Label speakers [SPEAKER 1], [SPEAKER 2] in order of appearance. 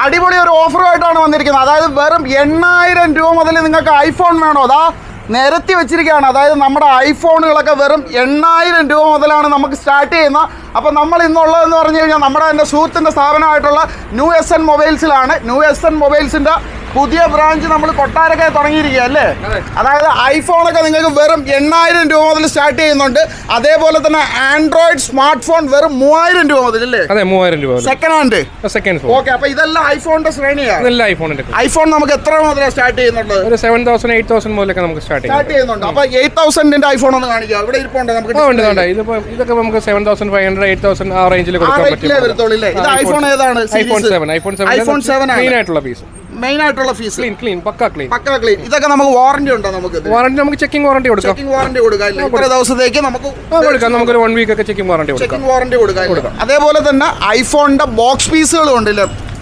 [SPEAKER 1] അടിപൊളി ഒരു ഓഫറുമായിട്ടാണ് വന്നിരിക്കുന്നത്. അതായത് വെറും എണ്ണായിരം രൂപ മുതൽ നിങ്ങൾക്ക് ഐഫോൺ വേണോ? അതാ നിരത്തി വെച്ചിരിക്കുകയാണ്. അതായത് നമ്മുടെ ഐഫോണുകളൊക്കെ വെറും എണ്ണായിരം രൂപ മുതലാണ് നമുക്ക് സ്റ്റാർട്ട് ചെയ്യുന്ന അപ്പോൾ നമ്മൾ ഇന്നുള്ളതെന്ന് പറഞ്ഞു കഴിഞ്ഞാൽ നമ്മുടെ എന്റെ സുഹൃത്തിന്റെ സ്ഥാപനമായിട്ടുള്ള ന്യൂ എസ് എൻ മൊബൈൽസിലാണ്. ന്യൂ എസ് എൻ മൊബൈൽസിന്റെ പുതിയ ബ്രാഞ്ച് നമ്മൾ കൊട്ടാരൊക്കെ തുടങ്ങിയിരിക്കുക അല്ലേ? അതായത് ഐഫോണൊക്കെ നിങ്ങൾക്ക് വെറും എണ്ണായിരം രൂപ മുതൽ സ്റ്റാർട്ട് ചെയ്യുന്നുണ്ട്. അതേപോലെ തന്നെ ആൻഡ്രോയിഡ് സ്മാർട്ട് ഫോൺ വെറും മൂവായിരം രൂപ മുതൽ അല്ലേ?
[SPEAKER 2] അതെ മൂവായിരം രൂപ
[SPEAKER 1] സെക്കൻഡ് ഹാൻഡ്
[SPEAKER 2] സെക്കൻഡ്
[SPEAKER 1] ഓക്കെ അപ്പൊ ഇതെല്ലാം ഐഫോണിന്റെ ശ്രേണിയാണ്
[SPEAKER 2] ഐഫോണിന്റെ
[SPEAKER 1] ഐഫോൺ നമുക്ക് എത്ര മുതൽ സ്റ്റാർട്ട് ചെയ്യുന്നുണ്ട്
[SPEAKER 2] ഒരു സെവൻ തൗസൻഡ് എയ്റ്റ് തൗസൻഡ് മുതലൊക്കെ നമുക്ക് സ്റ്റാർട്ട്
[SPEAKER 1] സ്റ്റാർട്ട് ചെയ്യുന്നുണ്ട്. അപ്പൊ എയ്റ്റ് തൗസൻഡിന്റെ ഐഫോൺ ഒന്ന് കാണിക്കാം. ഇവിടെ ഇരിപ്പുണ്ട് നമുക്ക്
[SPEAKER 2] ഇതിപ്പോ ഇതൊക്കെ നമുക്ക് seven thousand five hundred eight thousand ആ റേഞ്ചിൽ കൊടുക്കാൻ
[SPEAKER 1] ഇത് ഐഫോൺ ഏതാണ്?
[SPEAKER 2] IPhone seven iPhone seven
[SPEAKER 1] iPhone seven main
[SPEAKER 2] ആയിട്ടുള്ള പീസ്
[SPEAKER 1] മെയിൻ ആയിട്ടുള്ള ഫീസ്.
[SPEAKER 2] ക്ലീൻ ക്ലീൻ പക്ക ക്ലീൻ.
[SPEAKER 1] പക്ക ക്ലീൻ. ഇതൊക്കെ നമുക്ക് വാറന്റി ഉണ്ടോ നമുക്ക്
[SPEAKER 2] വാറന്റി നമുക്ക് ചെക്കിംഗ് വാറന്റി കൊടുക്കാം.
[SPEAKER 1] ചെക്കിംഗ് വാറന്റി കൊടുക്കാം? ഇത്ര ദിവസത്തേക്ക് നമുക്ക്
[SPEAKER 2] കൊടുക്കാം. നമുക്ക് ഒരു വൺ വീക്ക് ഒക്കെ ചെക്കിംഗ് വാറന്റി കൊടുക്കാം.
[SPEAKER 1] ചെക്കിംഗ് വാറന്റി കൊടുക്കാം? അതേപോലെ തന്നെ ഐഫോണിന്റെ ബോക്സ് പീസുകളും ഉണ്ടല്ലേ?